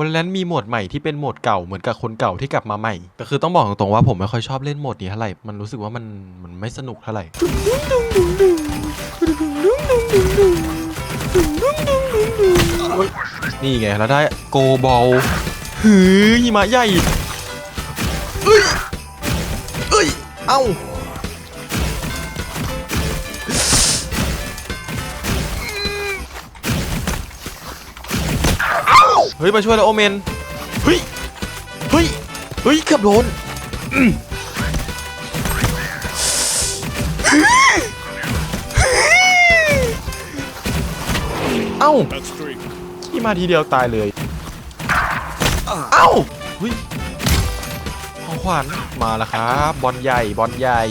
วันนั้นมีโหมดใหม่ที่เป็นโหมดเก่าเหมือนกับคนเก่าที่กลับมาใหม่แต่คือต้องบอกตรงๆว่าผมไม่ค่อยชอบเล่นโหมดนี้เท่าไหร่มันรู้สึกว่ามันมันไม่สนุกเท่าไหร่นี่ไงแล้วได้โกบอลหือหิมะใหญ่เอ้ยเอ้ยเอ้า เฮ้ยมาช่วยแล้วโอเมนเฮ้ยเฮ้ยเฮ้ยเกือบโดนอืมเอ้าขี่มาทีเดียวตายเลยเอ้าเฮ้ยของขวัญมาแล้วครับบอลใหญ่บอลใหญ่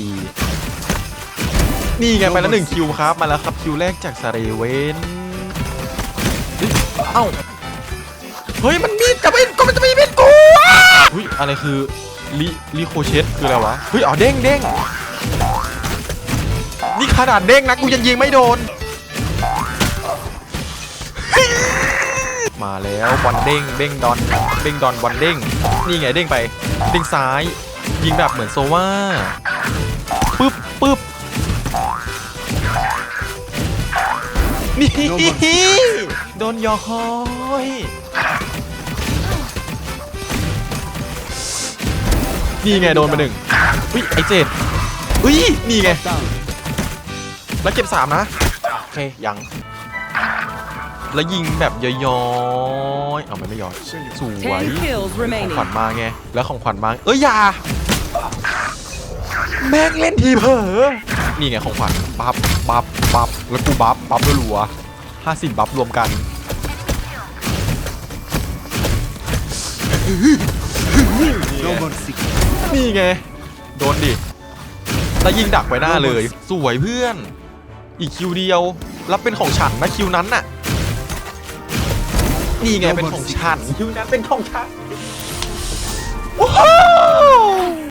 นี่ไงไปแล้วหนึ่งคิวครับมาแล้วครับคิวแรกจากสเรเวนเฮ้ยเอ้า เฮ้ยมันมีจะเป็นก็มันจะมีเป็นกูอะเฮ้ยอะไรคือลิลิโคเชตคืออะไรวะเฮ้ยอ๋อเด้งเด้งนี่ขนาดเด้งนะกูยังยิงไม่โดน มาแล้วบอลเด้งเด้งดอนเด้งดอนบอลเด้งนี่ไงเด้งไปเด้งซ้าย ยิงแบบเหมือนโซว่าปึ๊บปึ๊บนี่โดนยอคอย นี่ไงโดนไปหนึ่งอุ้ยไอเจ็ดอุ้ยนี่ไงแล้วเก็บสามนะโอเคยังแล้วยิงแบบย้อยๆเอาไม่ไม่ย้อยสวย10 kills ของ remaining. ขวัญมาไงแล้วของขวัญมาเอ้ยอย่าแม่งเล่นทีเผลอนี่ไงของขวัญบัฟบัฟบัฟแล้วกูบัฟบัฟรัวๆห้าสิบบัฟรวมกัน นี่ไง โดนดิ แล้วยิงดักไว้หน้าเลย สวยเพื่อน อีกคิวเดียวแล้วเป็นของฉันนะคิวนั้นน่ะ นี่ไงเป็นของฉัน คิวนั้นเป็นของฉันโอ้โห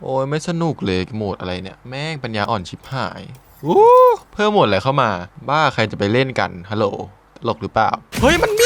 โอ้ยไม่สนุกเลยโหมดอะไรเนี่ย แม่งปัญญาอ่อนชิบหายอู้เพิ่มโหมดอะไรเข้ามา บ้าใครจะไปเล่นกันฮัลโหลตลกหรือเปล่า เฮ้ยมันมี